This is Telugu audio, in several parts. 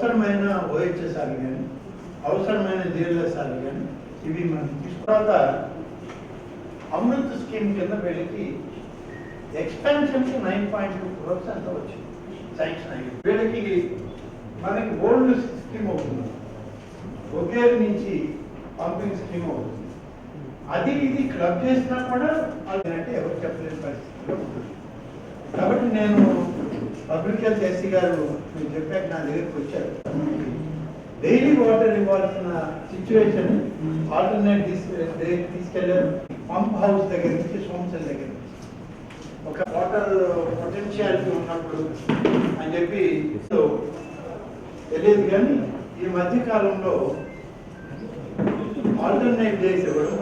అవసరమైన ఓహెచ్ఎస్ఆర్ కానీ అవసరమైన జిఎల్ఎస్ఆర్ కానీ ఇవి మనం తర్వాత అమృత్ స్కీమ్ కింద వీళ్ళకి ఎక్స్పాన్షన్కి నైన్ పాయింట్ టూ క్రోర్స్ అంత వచ్చింది. శాంక్షన్ అయ్యింది వీళ్ళకి మనకి ఓల్డ్ స్కీమ్ అవుతుంది ఒకే నుంచి పంపింగ్ స్కీమ్ అవుతుంది అది ఇది క్లబ్ చేసినా కూడా అది అంటే ఎవరు చెప్పలేని పరిస్థితిలో ఉంటుంది. కాబట్టి నేను పబ్లిక్ హెల్త్ ఎస్సీ గారు మీరు చెప్పాక నా దగ్గరికి వచ్చారు. డైలీ వాటర్ ఇవ్వాల్సిన సిచ్యువేషన్ ఆల్టర్నేట్ తీసుకెళ్ళారు. పంప్ హౌస్ దగ్గర నుంచి సోమసల్ దగ్గర నుంచి. ఒక వాటర్ పొటెన్షియాలిటీ ఉన్నప్పుడు అని చెప్పి సో తెలియదు కానీ ఈ మధ్య కాలంలో ఆల్టర్నేట్ డేస్ ఇవ్వడం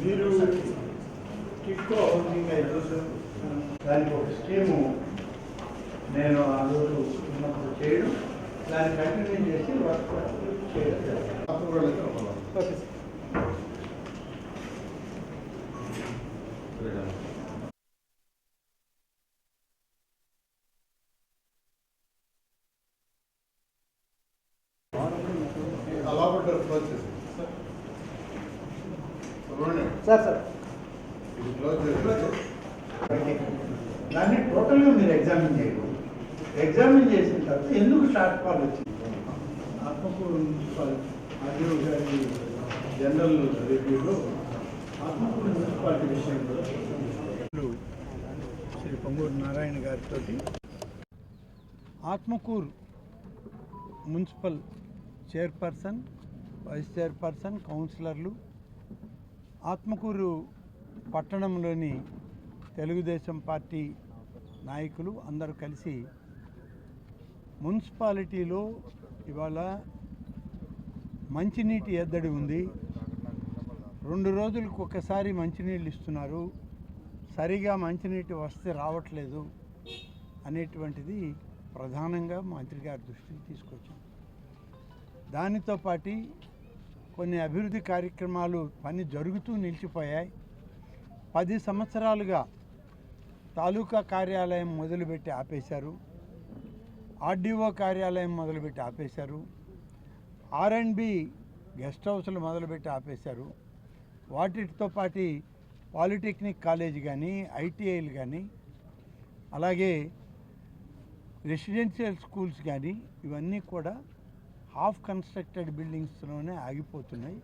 మీరు టిక్కో హౌసింగ్ అసోసియేషన్ దానికి ఒక స్కీము నేను ఆ రోజు ఉన్నప్పుడు చేయడం దాన్ని కంటిన్యూ చేసి వర్క్ చేయడం సుబ్రహ్మణ్యం సార్ సార్ చేసి దాన్ని టోటల్గా మీరు ఎగ్జామిన్ చేయరు. ఎగ్జామిన్ చేసిన తర్వాత ఎందుకు షార్ట్ ఫాల్ వచ్చింది? ఆత్మకూరు మున్సిపల్ ఆర్డీఓ గారి జనరల్ రివ్యూలో ఆత్మకూరు మున్సిపాలిటీ విషయంలో శ్రీ పొంగూరు నారాయణ గారితో Atmakur municipal chairperson vice chairperson కౌన్సిలర్లు ఆత్మకూరు పట్టణంలోని తెలుగుదేశం పార్టీ నాయకులు అందరూ కలిసి మున్సిపాలిటీలో ఇవాళ మంచినీటి ఎద్దడి ఉంది. రెండు రోజులకు ఒకసారి మంచినీళ్ళు ఇస్తున్నారు. సరిగా మంచినీటి వస్తే రావట్లేదు అనేటువంటిది ప్రధానంగా మంత్రి గారి దృష్టికి తీసుకొచ్చాం. దానితో పాటు కొన్ని అభివృద్ధి కార్యక్రమాలు పని జరుగుతూ నిలిచిపోయాయి. పది సంవత్సరాలుగా తాలూకా కార్యాలయం మొదలుపెట్టి ఆపేశారు. ఆర్డీఓ కార్యాలయం మొదలుపెట్టి ఆపేశారు. ఆర్ అండ్ బి గెస్ట్ హౌస్లు మొదలుపెట్టి ఆపేశారు. వాటితో పాటు పాలిటెక్నిక్ కాలేజ్ కానీ ఐటీఐలు కానీ అలాగే రెసిడెన్షియల్ స్కూల్స్ కానీ ఇవన్నీ కూడా హాఫ్ కన్స్ట్రక్టెడ్ బిల్డింగ్స్లోనే ఆగిపోతున్నాయి.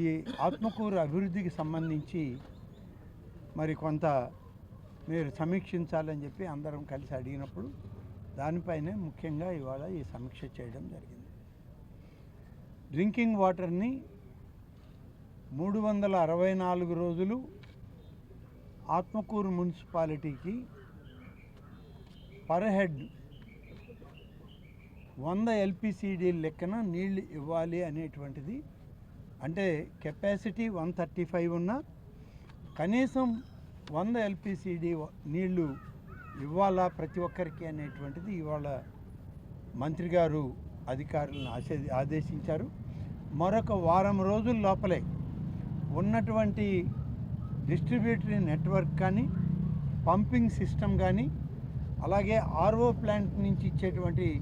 ఈ ఆత్మకూరు అభివృద్ధికి సంబంధించి మరి కొంత మీరు సమీక్షించాలని చెప్పి అందరం కలిసి అడిగినప్పుడు దానిపైనే ముఖ్యంగా ఇవాళ ఈ సమీక్ష చేయడం జరిగింది. డ్రింకింగ్ వాటర్ని మూడు వందల అరవై నాలుగు రోజులు ఆత్మకూరు మున్సిపాలిటీకి పర్ హెడ్ వంద ఎల్పిసిడి లెక్కన నీళ్ళు ఇవ్వాలి అనేటువంటిది. అంటే కెపాసిటీ వన్ థర్టీ ఫైవ్ ఉన్న కనీసం వంద ఎల్పిసిడి నీళ్ళు ఇవ్వాలా ప్రతి ఒక్కరికి అనేటువంటిది ఇవాళ మంత్రి గారు అధికారులను ఆశే ఆదేశించారు. మరొక వారం రోజుల లోపలే ఉన్నటువంటి డిస్ట్రిబ్యూటరీ నెట్వర్క్ కానీ పంపింగ్ సిస్టమ్ కానీ అలాగే ఆర్ఓ ప్లాంట్ నుంచి ఇచ్చేటువంటి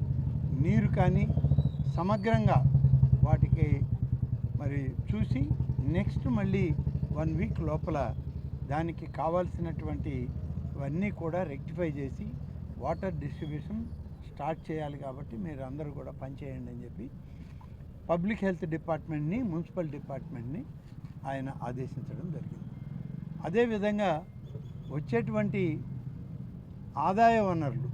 నీరు కానీ సమగ్రంగా వాటికి మరి చూసి నెక్స్ట్ మళ్ళీ వన్ వీక్ లోపల దానికి కావాల్సినటువంటి ఇవన్నీ కూడా రెక్టిఫై చేసి వాటర్ డిస్ట్రిబ్యూషన్ స్టార్ట్ చేయాలి కాబట్టి మీరు అందరూ కూడా పనిచేయండి అని చెప్పి పబ్లిక్ హెల్త్ డిపార్ట్మెంట్ని మున్సిపల్ డిపార్ట్మెంట్ని ఆయన ఆదేశించడం జరిగింది. అదేవిధంగా వచ్చేటువంటి ఆదాయ వనరులు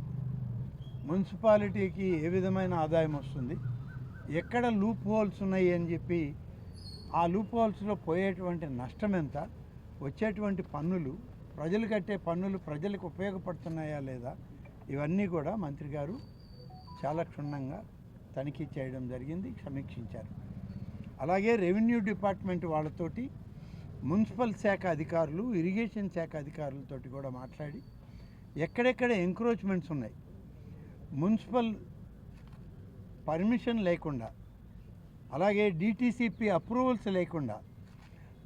మున్సిపాలిటీకి ఏ విధమైన ఆదాయం వస్తుంది ఎక్కడ లూప్ హోల్స్ ఉన్నాయి అని చెప్పి ఆ లూప్ హోల్స్లో పోయేటువంటి నష్టం ఎంత వచ్చేటువంటి పన్నులు ప్రజలు కట్టే పన్నులు ప్రజలకు ఉపయోగపడుతున్నాయా లేదా ఇవన్నీ కూడా మంత్రి గారు చాలా క్షుణ్ణంగా తనిఖీ చేయడం జరిగింది సమీక్షించారు. అలాగే రెవెన్యూ డిపార్ట్మెంట్ వాళ్ళతోటి మున్సిపల్ శాఖ అధికారులు ఇరిగేషన్ శాఖ అధికారులతోటి కూడా మాట్లాడి ఎక్కడెక్కడ ఎంక్రోచ్మెంట్స్ ఉన్నాయి మున్సిపల్ పర్మిషన్ లేకుండా అలాగే డిటీసీపీ అప్రూవల్స్ లేకుండా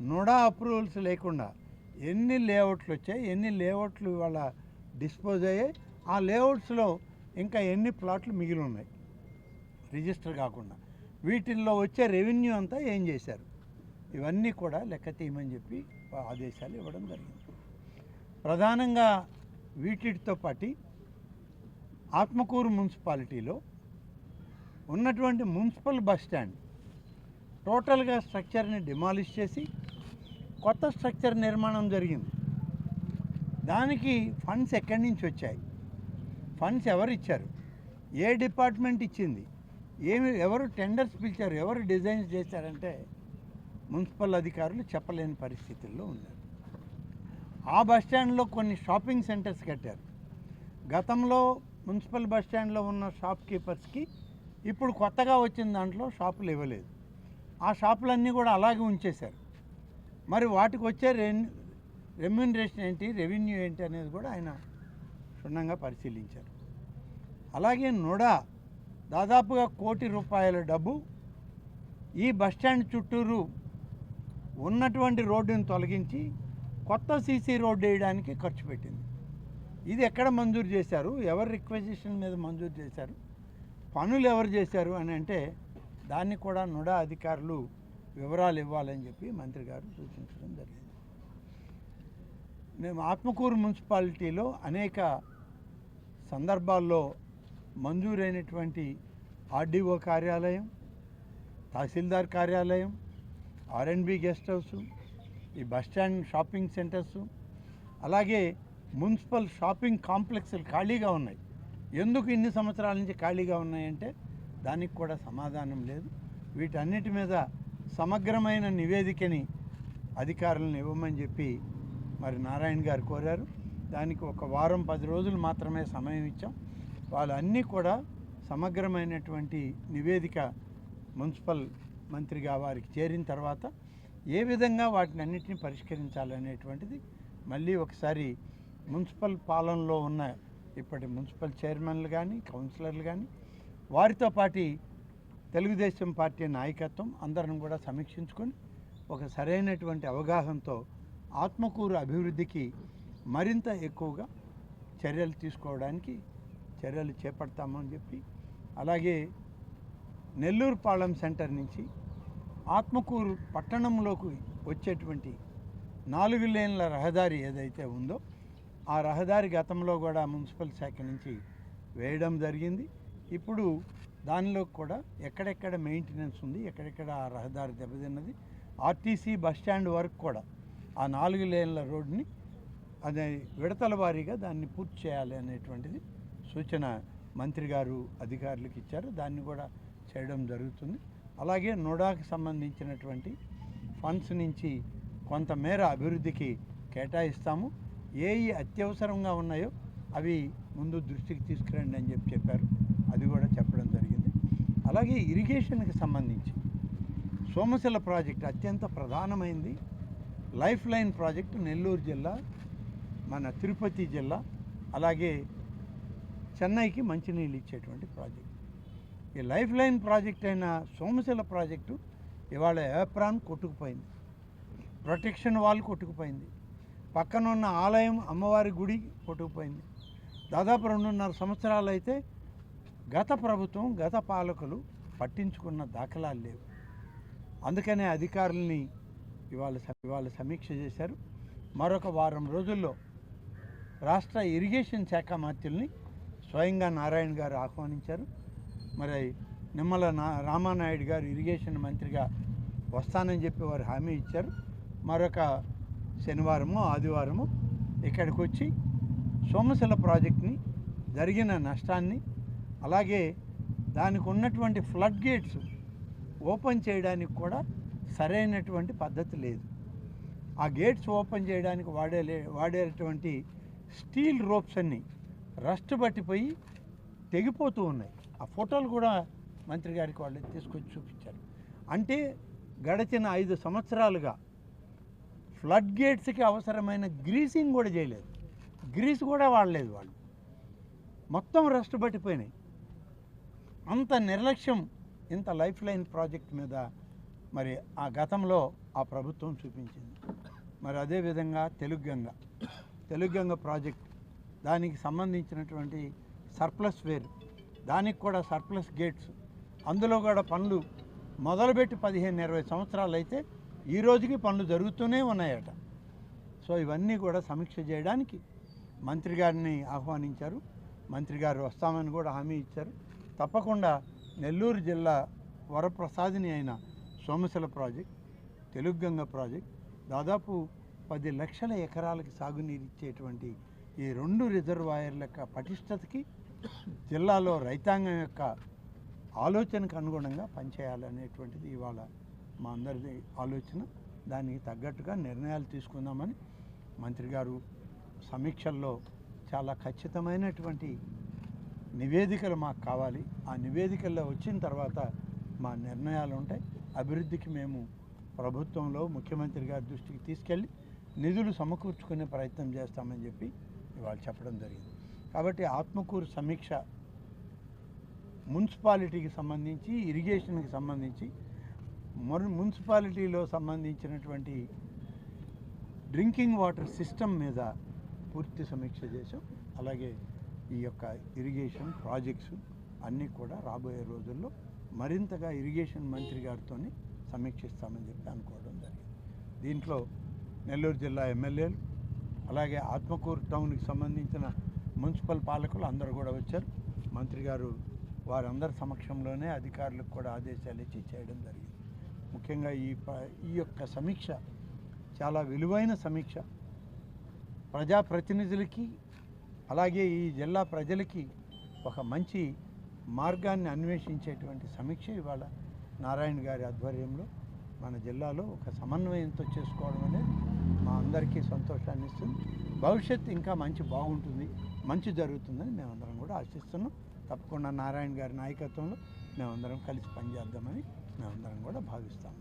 నుడా అప్రూవల్స్ లేకుండా ఎన్ని లేఅవుట్లు వచ్చాయి ఎన్ని లేఅవుట్లు ఇవాళ డిస్పోజ్ అయ్యాయి ఆ లేఅవుట్స్లో ఇంకా ఎన్ని ప్లాట్లు మిగిలి ఉన్నాయి రిజిస్టర్ కాకుండా. వీటిల్లో వచ్చే రెవెన్యూ అంతా ఏం చేశారు? ఇవన్నీ కూడా లెక్క తీయమని చెప్పి ఆదేశాలు ఇవ్వడం జరిగింది. ప్రధానంగా వీటితో పాటు ఆత్మకూరు మున్సిపాలిటీలో ఉన్నటువంటి మున్సిపల్ బస్ స్టాండ్ టోటల్గా స్ట్రక్చర్ని డిమాలిష్ చేసి కొత్త స్ట్రక్చర్ నిర్మాణం జరిగింది. దానికి ఫండ్స్ ఎక్కడి నుంచి వచ్చాయి? ఫండ్స్ ఎవరు ఇచ్చారు? ఏ డిపార్ట్మెంట్ ఇచ్చింది? ఏమి ఎవరు టెండర్స్ పిలిచారు? ఎవరు డిజైన్స్ చేశారంటే మున్సిపల్ అధికారులు చెప్పలేని పరిస్థితుల్లో ఉన్నారు. ఆ బస్ స్టాండ్లో కొన్ని షాపింగ్ సెంటర్స్ కట్టారు. గతంలో మున్సిపల్ బస్ స్టాండ్లో ఉన్న షాప్ కీపర్స్కి ఇప్పుడు కొత్తగా వచ్చిన దాంట్లో షాపులు ఇవ్వలేదు. ఆ షాపులన్నీ కూడా అలాగే ఉంచేశారు. మరి వాటికి వచ్చే రెన్ రెమ్యూనరేషన్ ఏంటి రెవెన్యూ ఏంటి అనేది కూడా ఆయన క్షుణ్ణంగా పరిశీలించారు. అలాగే నుడా దాదాపుగా కోటి రూపాయల డబ్బు ఈ బస్ స్టాండ్ చుట్టూరు ఉన్నటువంటి రోడ్డును తొలగించి కొత్త సీసీ రోడ్డు వేయడానికి ఖర్చు పెట్టింది. ఇది ఎక్కడ మంజూరు చేశారు? ఎవరు రిక్వెజిషన్ మీద మంజూరు చేశారు? పనులు ఎవరు చేశారు అని అంటే దాన్ని కూడా నుడా అధికారులు వివరాలు ఇవ్వాలని చెప్పి మంత్రి గారు సూచించడం జరిగింది. మేము ఆత్మకూరు మున్సిపాలిటీలో అనేక సందర్భాల్లో మంజూరైనటువంటి ఆర్డీఓ కార్యాలయం తహసీల్దార్ కార్యాలయం ఆర్ఎన్బి గెస్ట్ హౌస్ ఈ బస్ స్టాండ్ షాపింగ్ సెంటర్స్ అలాగే మున్సిపల్ షాపింగ్ కాంప్లెక్స్లు ఖాళీగా ఉన్నాయి. ఎందుకు ఇన్ని సంవత్సరాల నుంచి ఖాళీగా ఉన్నాయంటే దానికి కూడా సమాధానం లేదు. వీటన్నిటి మీద సమగ్రమైన నివేదికని అధికారులను ఇవ్వమని చెప్పి మరి నారాయణ గారు కోరారు. దానికి ఒక వారం పది రోజులు మాత్రమే సమయం ఇచ్చాం. వాళ్ళు అన్నీ కూడా సమగ్రమైనటువంటి నివేదిక మున్సిపల్ మంత్రిగా వారికి చేరిన తర్వాత ఏ విధంగా వాటిని అన్నింటినీ పరిష్కరించాలనేటువంటిది మళ్ళీ ఒకసారి మున్సిపల్ పాలనలో ఉన్న ఇప్పటి మున్సిపల్ చైర్మన్లు కానీ కౌన్సిలర్లు కానీ వారితో పాటు తెలుగుదేశం పార్టీ నాయకత్వం అందరం కూడా సమీక్షించుకొని ఒక సరైనటువంటి అవగాహనతో ఆత్మకూరు అభివృద్ధికి మరింత ఎక్కువగా చర్యలు తీసుకోవడానికి చర్యలు చేపడతామని చెప్పి అలాగే నెల్లూరు పాళెం సెంటర్ నుంచి ఆత్మకూరు పట్టణంలోకి వచ్చేటువంటి నాలుగు లేన్ల రహదారి ఏదైతే ఉందో ఆ రహదారి గతంలో కూడా మున్సిపల్ శాఖ నుంచి వేయడం జరిగింది. ఇప్పుడు దానిలో కూడా ఎక్కడెక్కడ మెయింటెనెన్స్ ఉంది ఎక్కడెక్కడ ఆ రహదారి దెబ్బతిన్నది ఆర్టీసీ బస్ స్టాండ్ వరకు కూడా ఆ నాలుగు లేన్ల రోడ్ని అదే విడతల వారీగా దాన్ని పూర్తి చేయాలి అనేటువంటిది సూచన మంత్రి గారు అధికారులకు ఇచ్చారు. దాన్ని కూడా చేయడం జరుగుతుంది. అలాగే నోడాకు సంబంధించినటువంటి ఫండ్స్ నుంచి కొంతమేర అభివృద్ధికి కేటాయిస్తాము. ఏవి అత్యవసరంగా ఉన్నాయో అవి ముందు దృష్టికి తీసుకురండి అని చెప్పి చెప్పారు. అది కూడా చెప్పడం అలాగే ఇరిగేషన్కి సంబంధించి సోమశిల ప్రాజెక్ట్ అత్యంత ప్రధానమైంది. లైఫ్ లైన్ ప్రాజెక్టు నెల్లూరు జిల్లా మన తిరుపతి జిల్లా అలాగే చెన్నైకి మంచినీళ్ళు ఇచ్చేటువంటి ప్రాజెక్ట్. ఈ లైఫ్ లైన్ ప్రాజెక్ట్ అయిన సోమశిల ప్రాజెక్టు ఇవాళ ఏప్రాన్ కొట్టుకుపోయింది. ప్రొటెక్షన్ వాల్ కొట్టుకుపోయింది. పక్కన ఉన్న ఆలయం అమ్మవారి గుడి కొట్టుకుపోయింది. దాదాపు రెండున్నర సంవత్సరాలు అయితే గత ప్రభుత్వం గత పాలకులు పట్టించుకున్న దాఖలాలు లేవు. అందుకనే అధికారుల్ని ఇవాళ ఇవాళ సమీక్ష చేశారు. మరొక వారం రోజుల్లో రాష్ట్ర ఇరిగేషన్ శాఖ మంత్రుల్ని స్వయంగా నారాయణ గారు ఆహ్వానించారు. మరి నిమ్మల నా రామానాయుడు గారు ఇరిగేషన్ మంత్రిగా వస్తానని చెప్పి వారు హామీ ఇచ్చారు. మరొక శనివారము ఆదివారము ఇక్కడికి వచ్చి సోమశిల ప్రాజెక్ట్ని జరిగిన నష్టాన్ని అలాగే దానికి ఉన్నటువంటి ఫ్లడ్ గేట్స్ ఓపెన్ చేయడానికి కూడా సరైనటువంటి పద్ధతి లేదు. ఆ గేట్స్ ఓపెన్ చేయడానికి వాడే వాడేటువంటి స్టీల్ రోప్స్ అన్నీ రస్ట్ పట్టిపోయి తెగిపోతూ ఉన్నాయి. ఆ ఫోటోలు కూడా మంత్రి గారికి వాళ్ళు తీసుకొచ్చి చూపించారు. అంటే గడిచిన ఐదు సంవత్సరాలుగా ఫ్లడ్ గేట్స్కి అవసరమైన గ్రీసింగ్ కూడా చేయలేదు. గ్రీస్ కూడా వాడలేదు వాళ్ళు. మొత్తం రస్ట్ పట్టిపోయినాయి. అంత నిర్లక్ష్యం ఇంత లైఫ్ లైన్ ప్రాజెక్ట్ మీద మరి ఆ గతంలో ఆ ప్రభుత్వం చూపించింది. మరి అదేవిధంగా తెలుగు గంగ. తెలుగు గంగ ప్రాజెక్ట్ దానికి సంబంధించినటువంటి సర్ప్లస్ వేరు. దానికి కూడా సర్ప్లస్ గేట్స్. అందులో కూడా పనులు మొదలుపెట్టి పదిహేను ఇరవై సంవత్సరాలు అయితే ఈ రోజుకి పనులు జరుగుతూనే ఉన్నాయట. సో ఇవన్నీ కూడా సమీక్ష చేయడానికి మంత్రి గారిని ఆహ్వానించారు. మంత్రి గారు వస్తామని కూడా హామీ ఇచ్చారు. తప్పకుండా నెల్లూరు జిల్లా వరప్రసాదిని అయిన సోమశిల ప్రాజెక్ట్ తెలుగుగంగ ప్రాజెక్ట్ దాదాపు పది లక్షల ఎకరాలకి సాగునీరు ఇచ్చేటువంటి ఈ రెండు రిజర్వాయర్ల యొక్క పటిష్టతకి జిల్లాలో రైతాంగం యొక్క ఆలోచనకు అనుగుణంగా పనిచేయాలనేటువంటిది ఇవాళ మా అందరిది ఆలోచన. దానికి తగ్గట్టుగా నిర్ణయాలు తీసుకుందామని మంత్రి గారు సమీక్షల్లో చాలా ఖచ్చితమైనటువంటి నివేదికలు మాకు కావాలి. ఆ నివేదికల్లో వచ్చిన తర్వాత మా నిర్ణయాలు ఉంటాయి. అభివృద్ధికి మేము ప్రభుత్వంలో ముఖ్యమంత్రి గారి దృష్టికి తీసుకెళ్ళి నిధులు సమకూర్చుకునే ప్రయత్నం చేస్తామని చెప్పి ఇవాళ చెప్పడం జరిగింది. కాబట్టి ఆత్మకూరు సమీక్ష మున్సిపాలిటీకి సంబంధించి ఇరిగేషన్కి సంబంధించి మున్ మున్సిపాలిటీలో సంబంధించినటువంటి డ్రింకింగ్ వాటర్ సిస్టమ్ మీద పూర్తి సమీక్ష చేసాం అలాగే ఈ యొక్క ఇరిగేషన్ ప్రాజెక్ట్స్ అన్నీ కూడా రాబోయే రోజుల్లో మరింతగా ఇరిగేషన్ మంత్రి గారితో సమీక్షిస్తామని చెప్పి అనుకోవడం జరిగింది. దీంట్లో నెల్లూరు జిల్లా ఎమ్మెల్యేలు అలాగే ఆత్మకూరు టౌన్కి సంబంధించిన మున్సిపల్ పాలకులు అందరూ కూడా వచ్చారు. మంత్రి గారు వారందరి సమక్షంలోనే అధికారులకు కూడా ఆదేశాలు ఇచ్చి చేయడం జరిగింది. ముఖ్యంగా ఈ ప- ఈ యొక్క సమీక్ష చాలా విలువైన సమీక్ష. ప్రజాప్రతినిధులకి అలాగే ఈ జిల్లా ప్రజలకి ఒక మంచి మార్గాన్ని అన్వేషించేటువంటి సమీక్ష ఇవాళ నారాయణ గారి ఆధ్వర్యంలో మన జిల్లాలో ఒక సమన్వయంతో చేసుకోవడం అనేది మా అందరికీ సంతోషాన్ని ఇస్తుంది. భవిష్యత్తు ఇంకా మంచి బాగుంటుంది మంచి జరుగుతుందని మేమందరం కూడా ఆశిస్తున్నాం. తప్పకుండా నారాయణ గారి నాయకత్వంలో మేమందరం కలిసి పనిచేద్దామని మేమందరం కూడా భావిస్తాము